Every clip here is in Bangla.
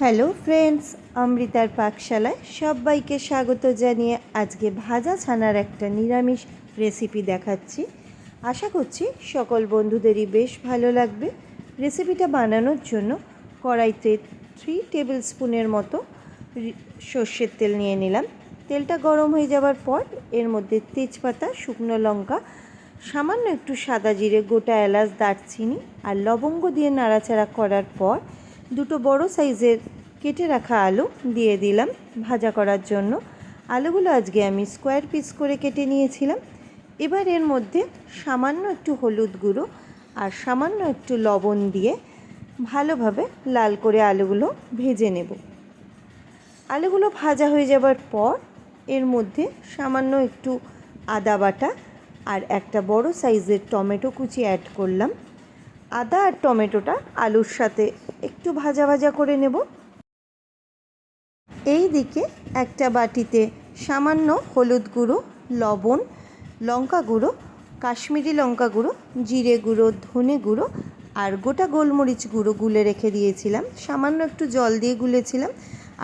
হ্যালো ফ্রেন্ডস, অমৃতার পাকশালায় সবাইকে স্বাগত জানিয়ে আজকে ভাজা ছানার একটা নিরামিষ রেসিপি দেখাচ্ছি। আশা করছি সকল বন্ধুদেরই বেশ ভালো লাগবে। রেসিপিটা বানানোর জন্য কড়াইতে থ্রি টেবিল স্পুনের মতো সর্ষের তেল নিয়ে নিলাম। তেলটা গরম হয়ে যাওয়ার পর এর মধ্যে তেজপাতা, শুকনো লঙ্কা, সামান্য একটু সাদা জিরে, গোটা এলাচ, দারচিনি আর লবঙ্গ দিয়ে নাড়াচাড়া করার পর দুটো বড় সাইজের কেটে রাখা আলু দিয়ে দিলাম ভাজা করার জন্য। আলুগুলো আজকে আমি স্কোয়ার পিস করে কেটে নিয়েছিলাম। এবার এর মধ্যে সামান্য একটু হলুদ গুঁড়ো আর সামান্য একটু লবণ দিয়ে ভালোভাবে লাল করে আলুগুলো ভেজে নেব। আলুগুলো ভাজা হয়ে যাবার পর এর মধ্যে সামান্য একটু আদা বাটা আর একটা বড় সাইজের টমেটো কুচি অ্যাড করলাম। আদা আর টমেটোটা আলুর সাথে একটু ভাজা ভাজা করে নেব। এই দিকে একটা বাটিতে সামান্য হলুদ গুঁড়ো, লবণ, লঙ্কা গুঁড়ো, কাশ্মীরি লঙ্কা গুঁড়ো, জিরে গুঁড়ো, ধনে গুঁড়ো আর গোটা গোলমরিচ গুঁড়ো গুলে রেখে দিয়েছিলাম। সামান্য একটু জল দিয়ে গুলেছিলাম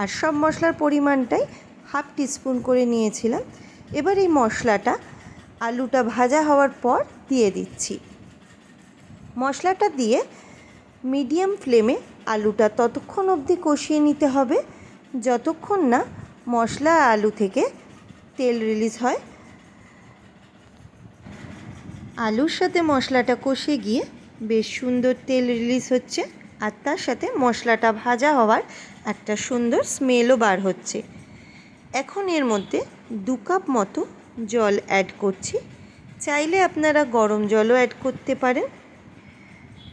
আর সব মশলার পরিমাণটাই হাফ টিস্পুন করে নিয়েছিলাম। এবার এই মশলাটা আলুটা ভাজা হওয়ার পর দিয়ে দিচ্ছি। মশলাটা দিয়ে মিডিয়াম ফ্লেমে আলুটা ততক্ষণ অবধি কষিয়ে নিতে হবে। যতক্ষণ না মশলা আলু থেকে তেল রিলিজ হয়। আলুর সাথে মশলাটা কষে গিয়ে বেশ সুন্দর তেল রিলিজ হচ্ছে আর তার সাথে মশলাটা ভাজা হওয়ার একটা সুন্দর স্মেলও বার হচ্ছে। এখন এর মধ্যে দু কাপ মতো জল অ্যাড করছি। চাইলে আপনারা গরম জলও অ্যাড করতে পারেন।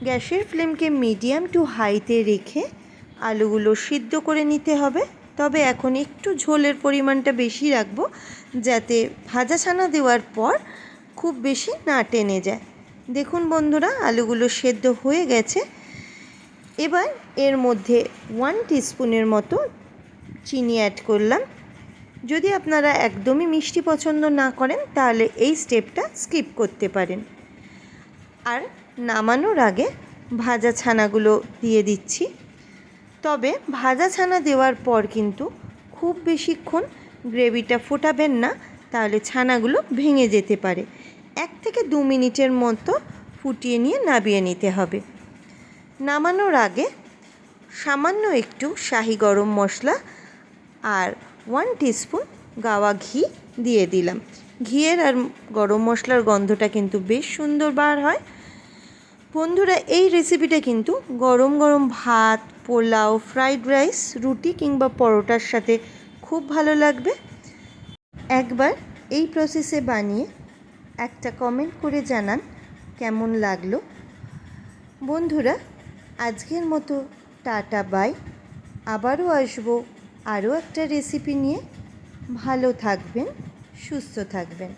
গ্যাসের ফ্লেমকে মিডিয়াম টু হাইতে রেখে আলুগুলো সিদ্ধ করে নিতে হবে। তবে এখন একটু ঝোলের পরিমাণটা বেশি রাখব, যাতে ভাজা ছানা দেওয়ার পর খুব বেশি না টেনে যায়। দেখুন বন্ধুরা, আলুগুলো সেদ্ধ হয়ে গেছে। এবার এর মধ্যে ওয়ান টিস্পুনের মতো চিনি অ্যাড করলাম। যদি আপনারা একদমই মিষ্টি পছন্দ না করেন, তাহলে এই স্টেপটা স্কিপ করতে পারেন। আর নামানোর আগে ভাজা ছানাগুলো দিয়ে দিচ্ছি। তবে ভাজা ছানা দেওয়ার পর কিন্তু খুব বেশিক্ষণ গ্রেভিটা ফোটাবেন না, তাহলে ছানাগুলো ভেঙে যেতে পারে। এক থেকে দু মিনিটের মতো ফুটিয়ে নিয়ে নাবিয়ে নিতে হবে। নামানোর আগে সামান্য একটু শাহি গরম মশলা আর ওয়ান টিস্পুন গাওয়া ঘি দিয়ে দিলাম। ঘিয়ের আর গরম মশলার গন্ধটা কিন্তু বেশ সুন্দর বার হয়। বন্ধুরা, এই রেসিপিটা কিন্তু গরম গরম ভাত, পোলাও ফ্রাইড রাইস রুটি কিংবা পরোটার সাথে খুব ভালো লাগবে। একবার এই প্রসেসে বানিয়ে একটা কমেন্ট করে জানান কেমন লাগল। বন্ধুরা, আজকের মতো টাটা বাই আবারও আসব আরও একটা রেসিপি নিয়ে। ভালো থাকবেন, সুস্থ থাকবেন।